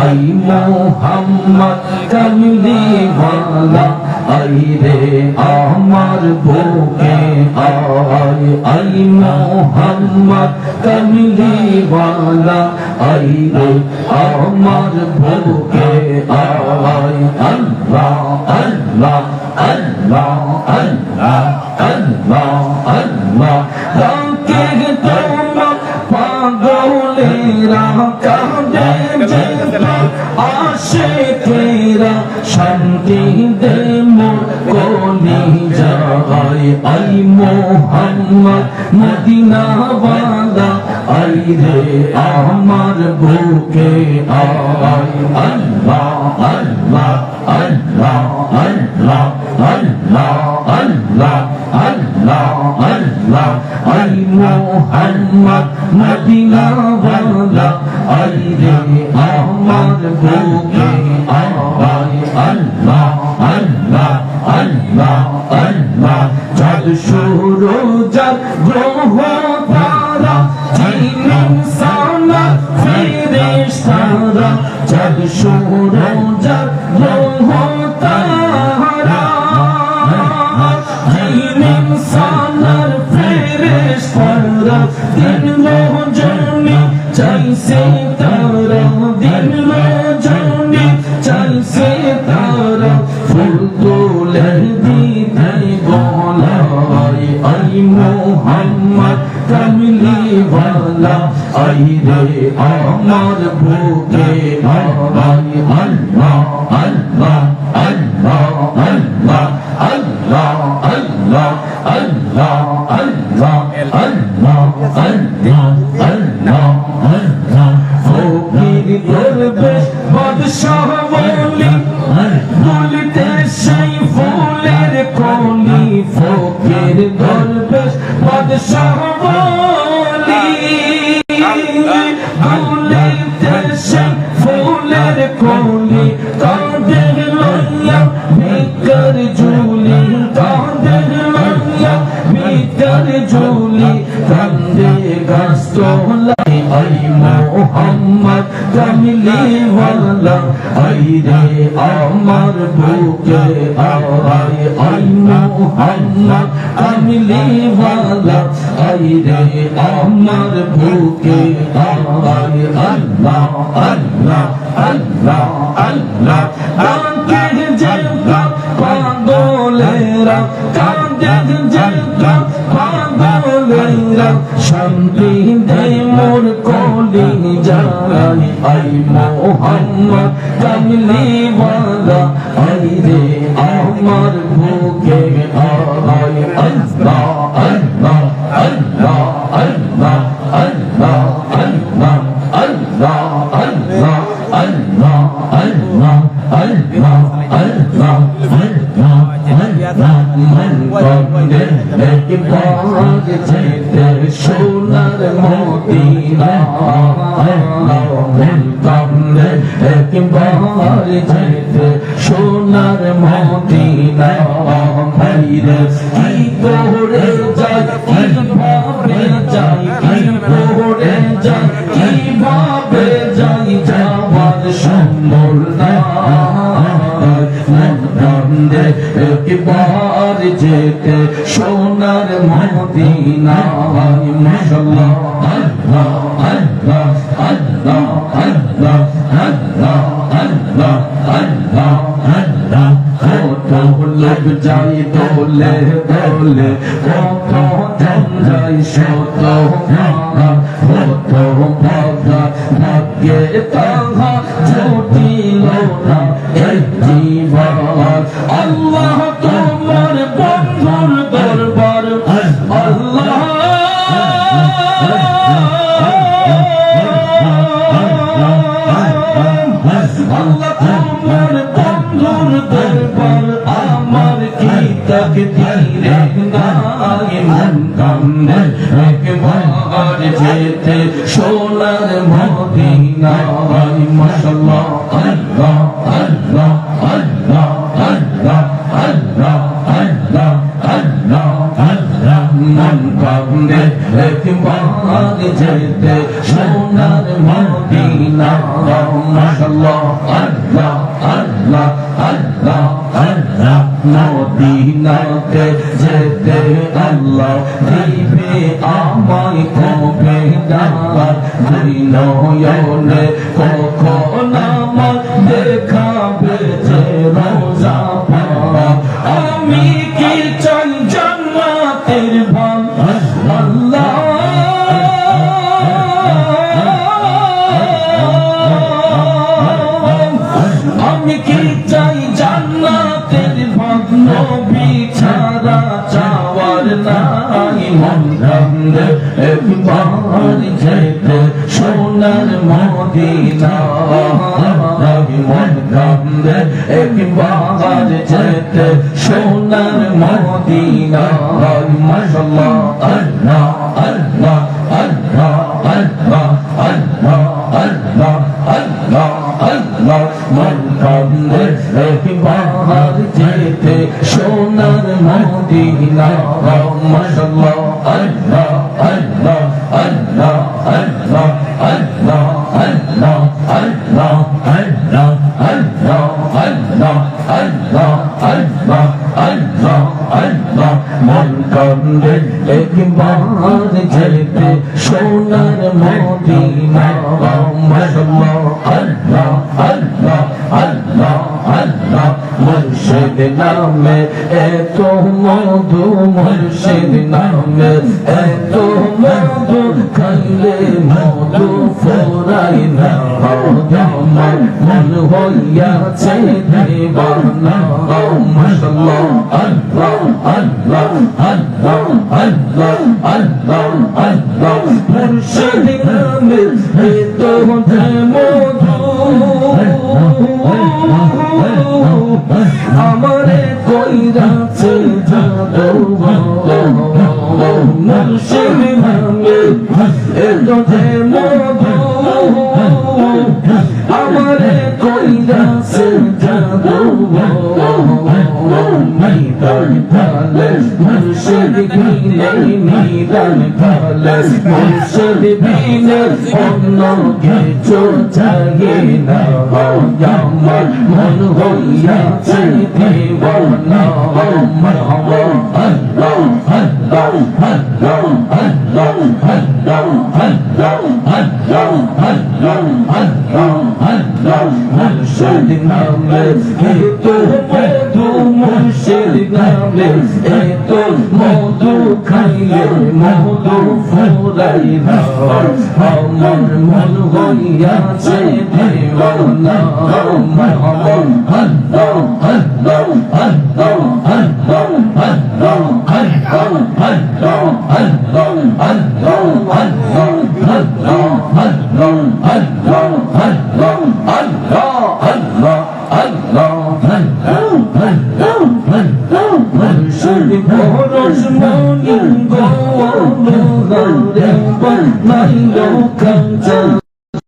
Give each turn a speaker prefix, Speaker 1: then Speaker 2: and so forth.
Speaker 1: I Mohammad কমলি ওয়ালা আই রে আমার বুকে আয়, আই মোহাম্মদ কমলি ওয়ালা আই রে আমার বুকে আয়, আল্লাহ আল্লাহ আল্লাহ আল্লাহ আল্লাহ আল্লাহ। ডাকে তোমার পাগলেরা কাঁদে আই মোহাম্মদ মদিনা ওয়ালা আই রে আমার বুকে আয় আল্লাহ আল্লাহ আল্লাহ আল্লাহ আল্লাহ আল্লাহ আল্লাহ আল্লাহ আই মোহাম্মদ মদিনা ওয়ালা আই রে আমার বুকে जब सूरज जब होता इंसानर फेरेश पर दिन लो जनी चल से तारा दिन लो जनी चल से तारा फुल तो लहदी नहीं बोला आई आई मोहम्मद कमली वाला রে আমার বুকে আই আল্লাহ আল্লাহ আল্লাহ আল্লাহ আল্লাহ আল্লাহ আল্লাহ আল্লাহ আল্লাহ আল্লাহ আল্লাহ আল্লাহ ফকির দরবেশ বাদশাহ বলি বলতে সেই ফুলের কলি ফকির দরবেশ বাদশাহ বলি তোলাই আই মোহাম্মদ কামলি ওয়ালা আই রে আমার বুকে আয় আই মোহাম্মদ কামলি ওয়ালা আই রে আমার বুকে আয় আল্লাহ আল্লাহ আল্লাহ আল্লাহ কাঁদে যেগা পাগলেরা কাঁদে যেগা পাগলেরা শান্তি দে মোর কলি যায় আই মোহাম্মদ কামলি ওয়ালা আই রে আমার বুকে আয় আল্লাহ আল্লাহ আল্লাহ আল্লাহ আল্লাহ। একবার যেতে সোনার মদিনা ভাইরে কি করে যাই কি ভাবে যাই কি করে যাই কি ভাবে যাই যাওয়ার সম্বল না যেতে সোনার মদিনা মাশাআল্লাহ আল্লাহ আল্লাহ আল্লাহ। যাই দোলে দোলে কত ধন যাই জীবন একবার যেতে সোনার মদিনায় মাশাআল্লাহ, আল্লাহ আল্লাহ আল্লাহ আল্লাহ আল্লাহ আল্লাহ আল্লাহ আল্লাহ। মন কান্দে একবার যেতে সোনার মদিনায় মাশাআল্লাহ, আল্লাহ আল্লাহ আল্লাহ আল্লাহ মদিনাতে যেতে আল্লাহ দিবে আমায় কবে ডাকা নয়নে কখন একবার যেতে সোনার মদিনা মন কান্দে একবার যেতে সোনার মদিনা মাশাআল্লাহ আল্লাহ আল্লাহ আল্লাহ আল্লাহ আল্লাহ আল্লাহ আল্লাহ আল্লাহ মন কান্দে একবার যেতে সোনার মদিনা মাশাআল্লাহ আল্লাহ আল্লাহ আল্লাহ আল্লাহ আল্লাহ আল্লাহ মন নামে এত মধু মুর্শিদ নামে এত মধু খাইলে মধু ফোরাই না। আমার মন হইয়াছে দেবানা। মাশাআল্লাহ আল্লাহ আল্লাহ আল্লাহ আল্লাহ আল্লাহ আল্লাহ। মুর্শিদ রাতে যাব মুর্শিদ ভাঙে এ তো মুর্শিদ বিনে নিদান কালে মুর্শিদ বিনে অন্য কিছু চাই না আমার মন হইয়াছে দেওয়ানা আমার আল্লাহ আল্লাহ আল্লাহ আল্লাহ আল্লাহ আল্লাহ আল্লাহ আল্লাহ আল্লাহ মুর্শিদ নামে এত মধু মুর্শিদ নামে এত মধু খাইলে মধু ফুরাই না আমার মন হইয়াছে দেওয়ানা আমার আল্লাহ আল্লাহ আল্লাহ আল্লাহ আল্লাহ আল্লাহ আল্লাহ আল্লাহ আল্লাহ